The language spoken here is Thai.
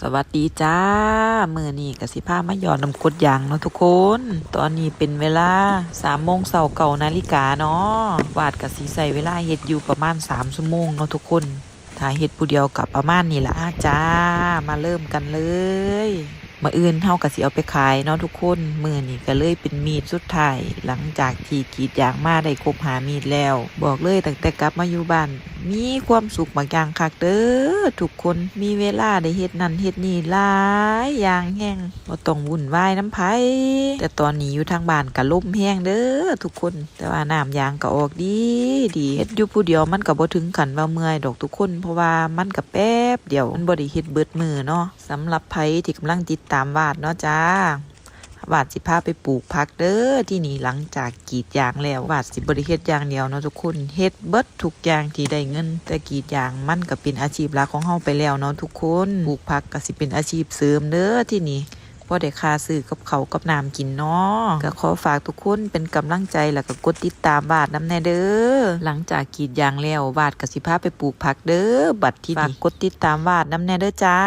สวัสดีจ้า มือนี้กสิพามาหยอดน้ำกดยางเนาะทุกคน ตอนนี้เป็นเวลาสามโมงเสาเก่านาฬิกาเนาะวาดกับสีใส่เวลาเฮ็ดอยู่ประมาณสามชั่วโมงเนาะทุกคน ถ้าเฮ็ดผู้เดียวกับประมาณนี้ละจ้า มาเริ่มกันเลยมาอื่นเท่ากับสิเอาไปขายเนาะทุกคนมือนี้ก็เลยเป็นมีดสุดท้าย หลังจากที่กรีดยางมาได้ครบหามีดแล้ว บอกเลยตั้งแต่กลับมาอยู่บ้าน มีความสุขบางอย่างคักเด้อทุกคนมีเวลาได้เฮ็ดนั่นเฮ็ดนี่หลายอย่างแห้งบ่ต้องวุ่นวายน้ำไผแต่ตอนนี้อยู่ทางบ้านก็ลมแห้งเด้อทุกคน แต่ว่าน้ำยางก็ออกดีดีเฮ็ดอยู่ผู้เดียวมันก็บ่ถึงขันว่าเมื่อยดอกทุกคน เพราะว่ามันก็แป๊บเดียวมันบ่ได้เฮ็ดเบิดมือเนาะสำหรับไผที่กำลังติดตามวาดเนาะจ้า วาดสิพาไปปลูกผักเด้อที่นี่หลังจากกีดยางแล้ววาดสิบริเฮ็ดอย่างเดียวเนาะทุกคนเฮ็ดเบิดทุกอย่างที่ได้เงิน แต่กีดยางมันก็เป็นอาชีพหลักของเฮาไปแล้วเนาะทุกคนปลูกผักก็สิเป็นอาชีพเสริมเด้อที่นี่พอได้ค่าซื้อกับเขากับน้ำกินเนาะก็ขอฝากทุกคนเป็นกำลังใจแล้วก็กดติดตามวาดน้ำแน่เด้อหลังจากกีดยางแล้ววาดก็สิพาไปปลูกผักเด้อบัดที่นี่ฝากกดติดตามวาดน้ำแน่เด้อจ้า